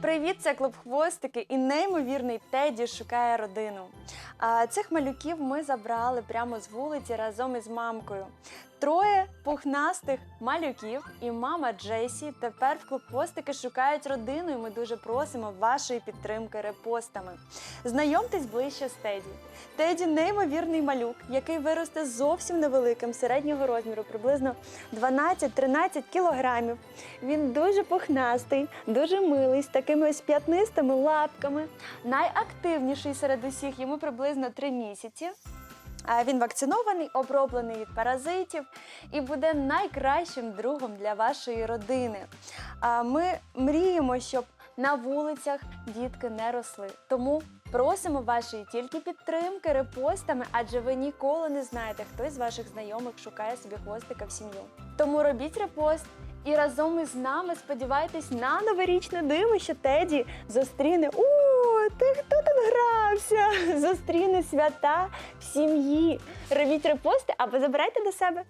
Привіт, це клуб хвостики і неймовірний Теді шукає родину. Цих малюків ми забрали прямо з вулиці разом із мамкою. Троє пухнастих малюків і мама Джесі тепер в клуб хвостики шукають родину, і ми дуже просимо вашої підтримки репостами. Знайомтесь ближче з Теді. Теді неймовірний малюк, який виросте зовсім невеликим середнього розміру, приблизно 12-13 кілограмів. Він дуже пухнастий, дуже милий, з такими ось п'ятнистими лапками. Найактивніший серед усіх йому приблизно 3 місяці. Він вакцинований, оброблений від паразитів і буде найкращим другом для вашої родини. Ми мріємо, щоб на вулицях дітки не росли. Тому просимо вашої тільки підтримки репостами, адже ви ніколи не знаєте, хто з ваших знайомих шукає собі хвостика в сім'ю. Тому робіть репост. І разом із нами сподівайтесь на новорічне диво, що Теді зустріне. О, ти хто тут? Зустріне свята в сім'ї. Робіть репости або забирайте до себе.